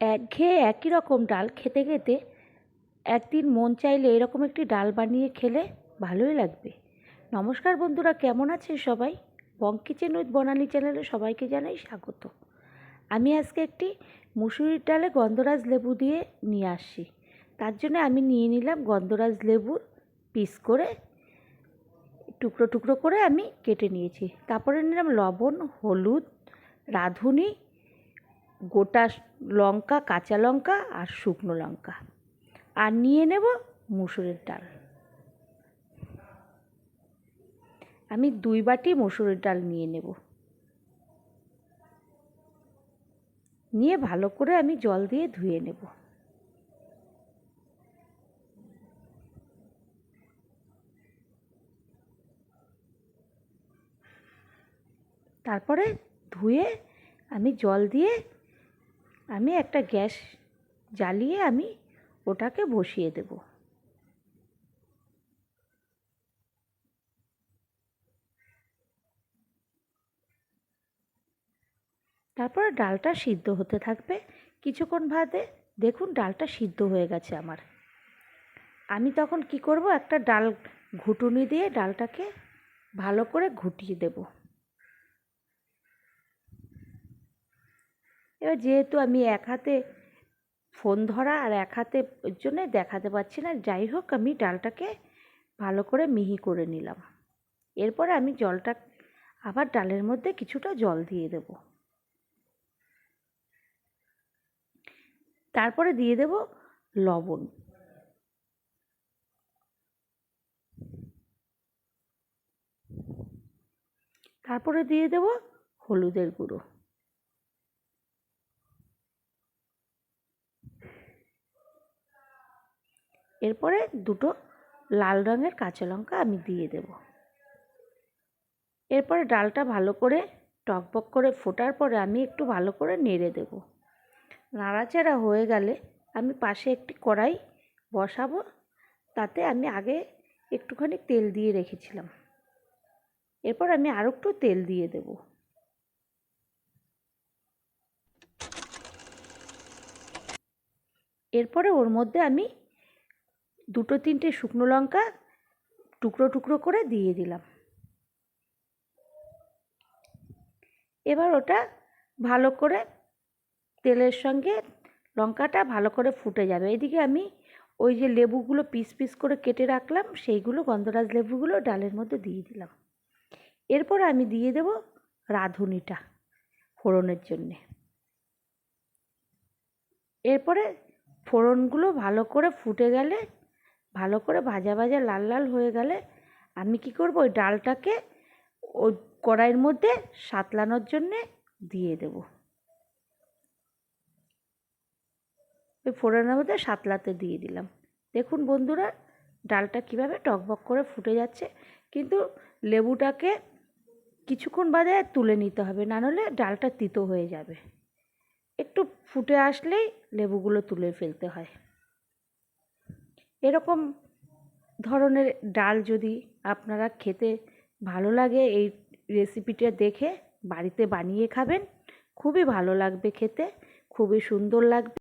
একঘেয়ে একই রকম ডাল খেতে খেতে একদিন মন চাইলে এরকম একটি ডাল বানিয়ে খেলে ভালোই লাগবে। নমস্কার বন্ধুরা, কেমন আছেন সবাই? বং কিচেন উইথ বনানি চ্যানেলে সবাইকে জানাই স্বাগত। আমি আজকে একটি মুসুরির ডালে গন্ধরাজ লেবু দিয়ে নিয়ে আসছি। তার জন্য আমি নিয়ে নিলাম গন্ধরাজ লেবুর পিস করে, টুকরো টুকরো করে আমি কেটে নিয়েছি। তারপরে নিলাম লবণ, হলুদ, রাঁধুনি গোটা লঙ্কা, কাঁচা লঙ্কা আর শুকনো লঙ্কা। আর নিয়ে নেব মুসুরের ডাল। আমি দুই বাটি মুসুরের ডাল নিয়ে নেব। নিয়ে ভালো করে আমি জল দিয়ে ধুয়ে নেব। তারপরে ধুয়ে আমি জল দিয়ে আমি একটা গ্যাস জ্বালিয়ে আমি ওটাকে বসিয়ে দেব। তারপরে ডালটা সিদ্ধ হতে থাকবে। কিছুক্ষণ বাদে দেখুন ডালটা সিদ্ধ হয়ে গেছে আমার। আমি তখন কি করব? একটা ডাল ঘুটুনি দিয়ে ডালটাকে ভালো করে ঘুটিয়ে দেব। এবার যেহেতু আমি এক হাতে ফোন ধরা আর এক হাতে ওই জন্যে দেখাতে পারছি না, যাই হোক আমি ডালটাকে ভালো করে মিহি করে নিলাম। এরপরে আমি জলটা আবার ডালের মধ্যে কিছুটা জল দিয়ে দেব। তারপরে দিয়ে দেব লবণ। তারপরে দিয়ে দেব হলুদের গুঁড়ো। এরপরে দুটো লাল রঙের কাঁচা লঙ্কা আমি দিয়ে দেব। এরপরে ডালটা ভালো করে টকবক করে ফোটার পরে আমি একটু ভালো করে নেড়ে দেব। নাড়াচাড়া হয়ে গেলে আমি পাশে একটি কড়াই বসাবো, তাতে আমি আগে একটুখানি তেল দিয়ে রেখেছিলাম। এরপর আমি আরও একটু তেল দিয়ে দেব। এরপরে ওর মধ্যে আমি দুটো তিনটে শুকনো লঙ্কা টুকরো টুকরো করে দিয়ে দিলাম। এবার ওটা ভালো করে তেলের সঙ্গে লঙ্কাটা ভালো করে ফুটে যাবে। এদিকে আমি ওই যে লেবুগুলো পিস পিস করে কেটে রাখলাম, সেইগুলো গন্ধরাজ লেবুগুলো ডালের মধ্যে দিয়ে দিলাম। এরপর আমি দিয়ে দেব রাঁধুনিটা ফোড়নের জন্যে। এরপরে ফোড়নগুলো ভালো করে ফুটে গেলে ভালো করে ভাজা ভাজা, লাল লাল হয়ে গেলে আমি কি করব? ওই ডালটাকে ওই কড়াইয়ের মধ্যে সাতলানোর জন্যে দিয়ে দেব। ওই ফোড়নের মধ্যে সাতলাতে দিয়ে দিলাম। দেখুন বন্ধুরা, ডালটা কীভাবে টকবক করে ফুটে যাচ্ছে। কিন্তু লেবুটাকে কিছুক্ষণ বাদে তুলে নিতে হবে, না হলে ডালটা তিতো হয়ে যাবে। একটু ফুটে আসলেই লেবুগুলো তুলে ফেলতে হয়। এরকম ধরনের ডাল যদি আপনারা খেতে ভালো লাগে, এই রেসিপিটা দেখে বাড়িতে বানিয়ে খাবেন। খুবই ভালো লাগবে খেতে, খুবই সুন্দর লাগবে।